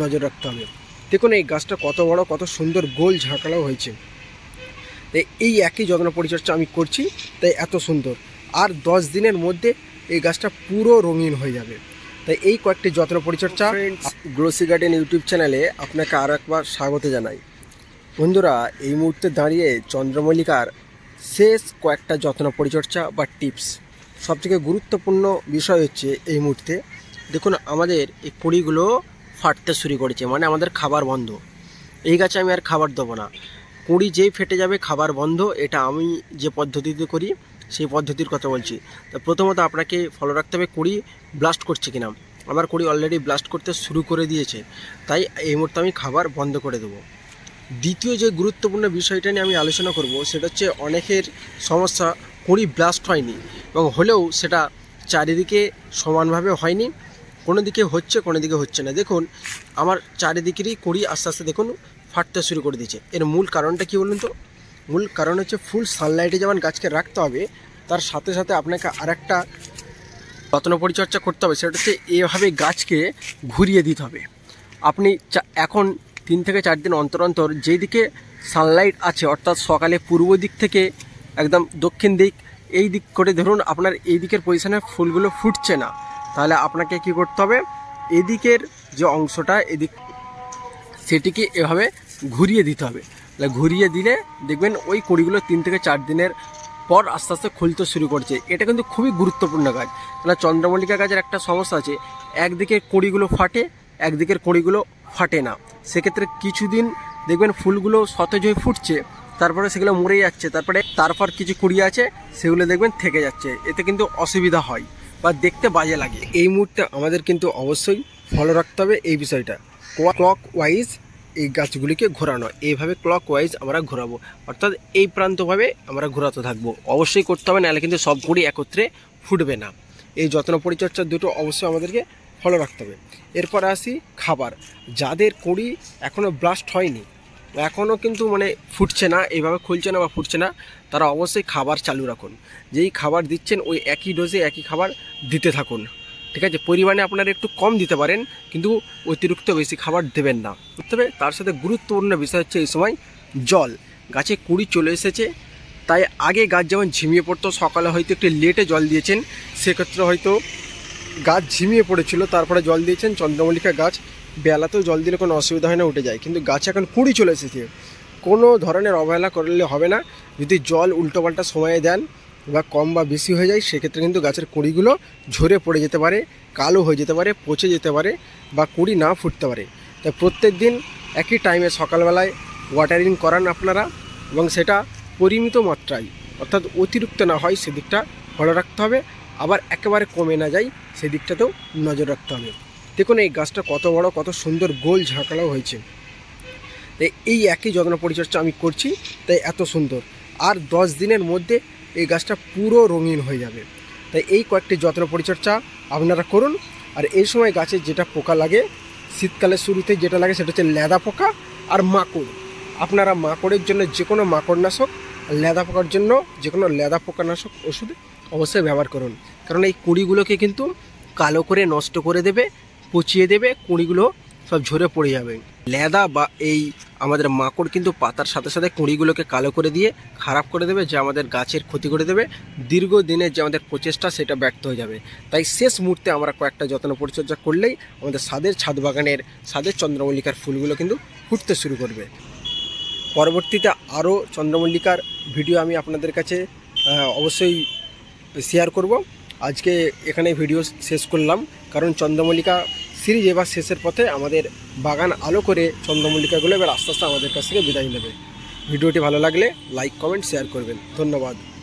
নজর রাখতে হবে। দেখুন এই গাছটা কত বড়, কত সুন্দর গোল ঝাঁকালো হয়েছে। তাই এই একই যত্ন পরিচর্যা আমি করছি, তাই এত সুন্দর। আর দশ দিনের মধ্যে এই গাছটা পুরো রঙিন হয়ে যাবে। তাই এই কয়েকটি যত্ন পরিচর্যা গ্লোসি গার্ডেন ইউটিউব চ্যানেলে আপনাকে আর একবার স্বাগত জানাই। বন্ধুরা, এই মুহূর্তে দাঁড়িয়ে চন্দ্রমল্লিকার শেষ কয়েকটা যত্ন পরিচর্যা বা টিপস। সবথেকে গুরুত্বপূর্ণ বিষয় হচ্ছে এই মুহূর্তে, দেখুন আমাদের এই কুড়িগুলো ফাটতে শুরু করেছে মানে আমাদের খাবার বন্ধ। এই গাছে আমি আর খাবার দেবো না। কুড়ি যেই ফেটে যাবে, খাবার বন্ধ, এটা আমি যে পদ্ধতিতে করি, সেই পদ্ধতির কথা বলছি। তো প্রথমত আপনাকে ফলো রাখতে হবে, কুড়ি ব্লাস্ট করছে কিনা। আমার কুড়ি অলরেডি ব্লাস্ট করতে শুরু করে দিয়েছে, তাই এই মুহূর্তে আমি খাবার বন্ধ করে দেবো। দ্বিতীয় যে গুরুত্বপূর্ণ বিষয়টা নিয়ে আমি আলোচনা করব, সেটা হচ্ছে অনেকের সমস্যা, কুড়ি ব্লাস্ট হয়নি, এবং হলেও সেটা চারিদিকে সমানভাবে হয়নি। কোনো দিকে হচ্ছে, কোনো দিকে হচ্ছে না। দেখুন, আমার চারিদিকেরই কুড়ি আস্তে আস্তে দেখুন ফাটতে শুরু করে দিয়েছে। এর মূল কারণটা কি বলুন তো? মূল কারণ হচ্ছে ফুল সানলাইটে যেমন গাছকে রাখতে হবে, তার সাথে সাথে আপনাকে আরেকটা যত্ন পরিচর্যা করতে হবে, সেটা হচ্ছে এভাবে গাছকে ঘুরিয়ে দিতে হবে। আপনি এখন তিন থেকে চার দিন অন্তর অন্তর যেদিকে সানলাইট আছে, অর্থাৎ সকালে পূর্ব দিক থেকে একদম দক্ষিণ দিক, এই দিক করে ধরুন আপনার এই দিকের পজিশানে ফুলগুলো ফুটছে না। তাহলে আপনাকে কি করতে হবে? এদিকের যে অংশটা, এদিক সেটিকে এভাবে ঘুরিয়ে দিতে হবে। ঘুরিয়ে দিলে দেখবেন ওই কড়িগুলো তিন থেকে চার দিনের পর আস্তে আস্তে খুলতে শুরু করছে। এটা কিন্তু খুবই গুরুত্বপূর্ণ গাছ কেন চন্দ্রমল্লিকা গাছের একটা সমস্যা আছে, একদিকের কড়িগুলো ফাটে, একদিকের কড়িগুলো ফাটে না। সেক্ষেত্রে কিছুদিন দেখবেন ফুলগুলো সতেজ হয়ে ফুটছে, তারপরে সেগুলো মরে যাচ্ছে, তারপরে তারপর কিছু কুড়ি আছে, সেগুলো দেখবেন থেকে যাচ্ছে। এতে কিন্তু অসুবিধা হয়। বা দেখতে বাজে লাগে। এই মুহূর্তে আমাদের কিন্তু অবশ্যই ফলো রাখতে হবে এই বিষয়টা। ক্লক ওয়াইজ এই গাছগুলিকে ঘোরানো। এইভাবে ক্লক ওয়াইজ আমরা ঘোরাবো। অর্থাৎ এই প্রান্তভাবে আমরা ঘোরাতে থাকব। অবশ্যই করতে হবে, নাহলে কিন্তু সব কুড়ি একত্রে ফুটবে না। এই যত্ন পরিচর্যা দুটো অবশ্যই আমাদেরকে ফলো রাখতে হবে। এরপর আসি খাবার। যাদের কুড়ি এখনও ব্লাস্ট হয়নি এখনও কিন্তু মানে ফুটছে না এইভাবে খুলছে না বা ফুটছে না। তারা অবশ্যই খাবার চালু রাখুন। যেই খাবার দিচ্ছেন, ওই একই ডোজে একই খাবার দিতে থাকুন। ঠিক আছে? পরিমাণে আপনারা একটু কম দিতে পারেন, কিন্তু অতিরিক্ত বেশি খাবার দেবেন না। তবে তার সাথে গুরুত্বপূর্ণ বিষয় হচ্ছে এই সময় জল। গাছে কুড়ি চলে এসেছে, তাই আগে গাছ যেমন ঝিমিয়ে পড়তো, সকালে হয়তো একটু লেটে জল দিয়েছেন, সেক্ষেত্রে হয়তো গাছ ঝিমিয়ে পড়েছিল, তারপরে জল দিয়েছেন চন্দ্রমল্লিকা গাছ। বেলাতেও জল দিলে কোনো অসুবিধা হয় না, উঠে যায়। কিন্তু গাছ এখন কুড়ি চলে এসেছে। কোনো ধরনের অবহেলা করলে হবে না। যদি জল উল্টোপাল্টা সময়ে দেন বা কম বা বেশি হয়ে যায়, সেক্ষেত্রে কিন্তু গাছের কুড়িগুলো ঝরে পড়ে যেতে পারে, কালো হয়ে যেতে পারে, পচে যেতে পারে বা কুড়ি না ফুটতে পারে। তাই প্রত্যেক দিন একই টাইমে সকালবেলায় ওয়াটারিং করান আপনারা এবং সেটা পরিমিত মাত্রায়, অর্থাৎ অতিরিক্ত না হয়, সেদিকটা ভালো রাখতে হবে। আবার একেবারে কমে না যায়, সেদিকটাতেও নজর রাখতে হবে। দেখুন এই গাছটা কত বড়, কত সুন্দর গোল ঝাঁকালাও হয়েছে। তাই এই একই যত্ন পরিচর্যা আমি করছি, তাই এত সুন্দর। আর দশ দিনের মধ্যে এই গাছটা পুরো রঙিন হয়ে যাবে। তাই এই কয়েকটি যত্ন পরিচর্যা আপনারা করুন। আর এই সময় গাছে যেটা পোকা লাগে, শীতকালের শুরুতে যেটা লাগে সেটা হচ্ছে লেদা পোকা আর মাকড়। আপনারা মাকড়ের জন্য যে কোনো মাকড়নাশক, লেদা পোকার জন্য যে কোনো লেদা পোকানাশক ওষুধ অবশ্যই ব্যবহার করুন। কারণ এই কুঁড়িগুলোকে কিন্তু কালো করে নষ্ট করে দেবে, পচিয়ে দেবে, কুঁড়িগুলো সব ঝরে পড়ে যাবে। লেদা বা এই আমাদের মাকড় কিন্তু পাতার সাথে সাথে কুঁড়িগুলোকে কালো করে দিয়ে খারাপ করে দেবে, যা আমাদের গাছের ক্ষতি করে দেবে। দীর্ঘদিনের যে আমাদের প্রচেষ্টা, সেটা ব্যর্থ হয়ে যাবে। তাই শেষ মুহূর্তে আমরা কয়েকটা যত্ন পরিচর্যা করলেই আমাদের স্বাদের ছাদ বাগানের স্বাদের চন্দ্রমল্লিকার ফুলগুলো কিন্তু ফুটতে শুরু করবে। পরবর্তীতে আরও চন্দ্রমল্লিকার ভিডিও আমি আপনাদের কাছে অবশ্যই শেয়ার করব। আজকে এখানে ভিডিও শেষ করলাম। কারণ চন্দ্রমল্লিকা সিরিজ এবার শেষের পথে আমাদের বাগান আলো করে চন্দ্রমল্লিকাগুলো এবার আস্তে আস্তে আমাদের কাছ থেকে বিদায় নেবে। ভিডিওটি ভালো লাগলে লাইক কমেন্ট শেয়ার করবেন। ধন্যবাদ।